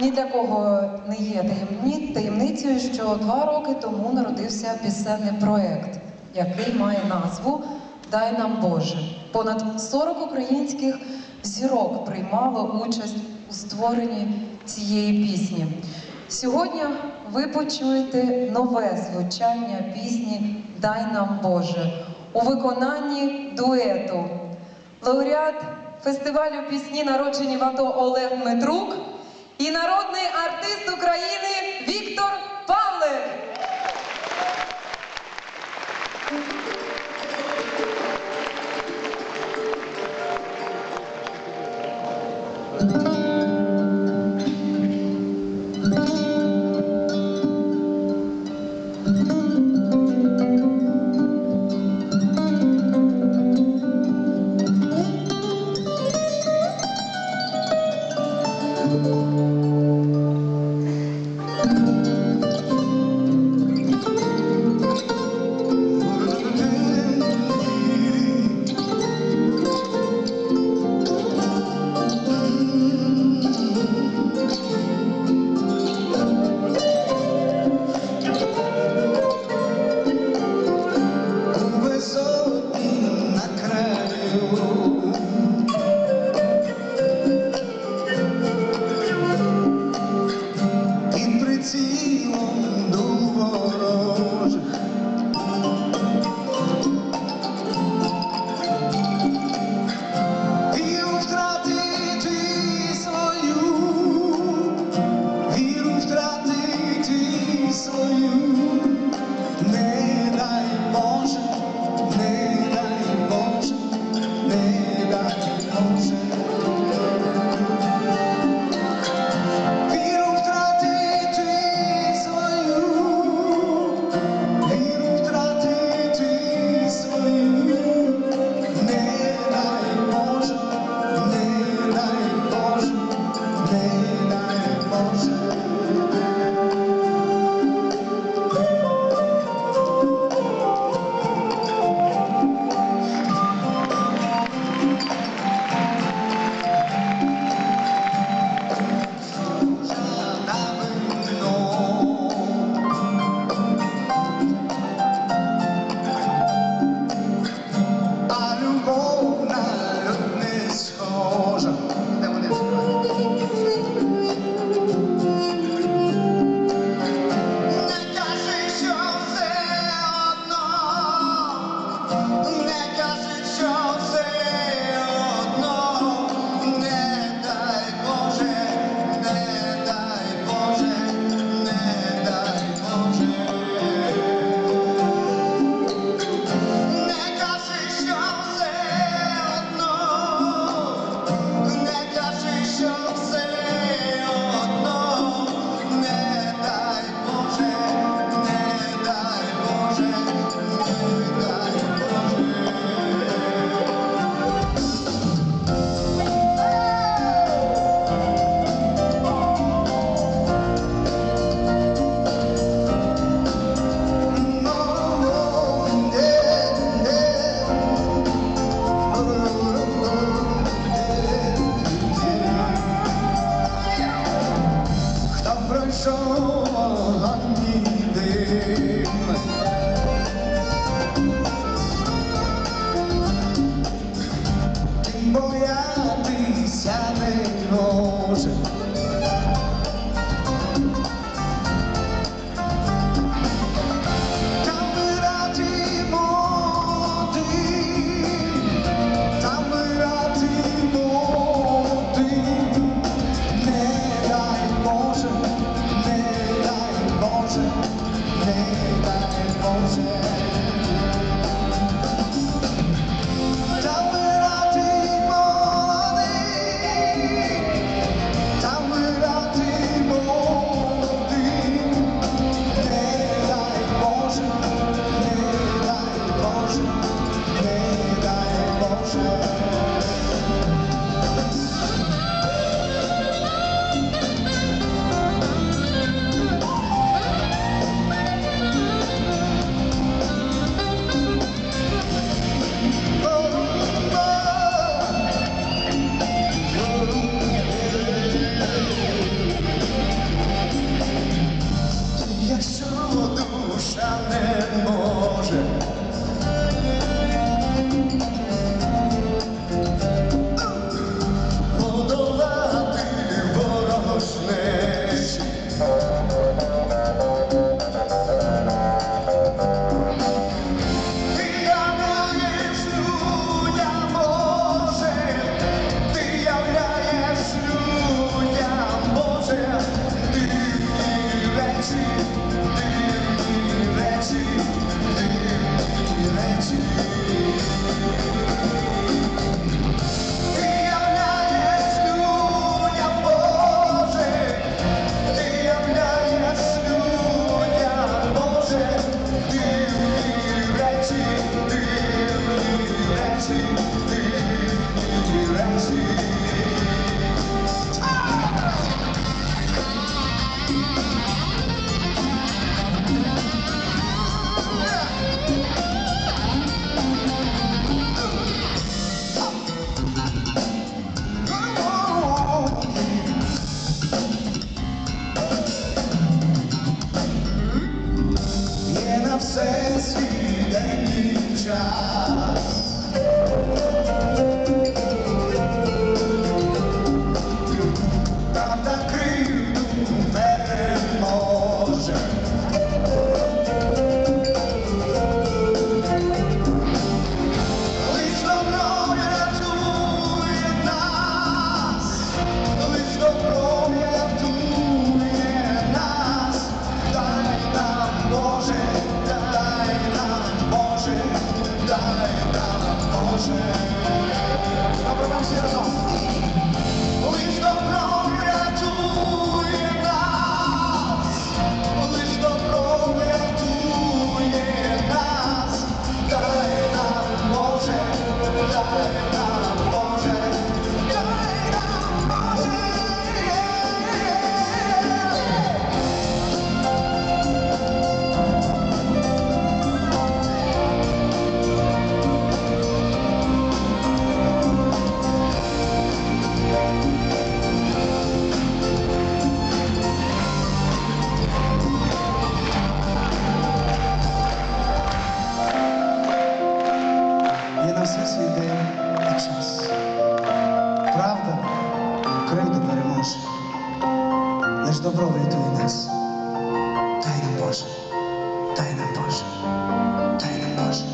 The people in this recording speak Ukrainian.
Ні для кого не є таємницею, що два роки тому народився пісенний проект, який має назву Дай нам Боже. Понад 40 українських зірок приймало участь у створенні цієї пісні. Сьогодні ви почуєте нове звучання пісні Дай нам Боже у виконанні дуету. Лауреат фестивалю пісні народжені в АТО Олег Дмитрук і народний артист України Prashan Handi Dev Tá Boże, tajna Boże, tajna tá Boże.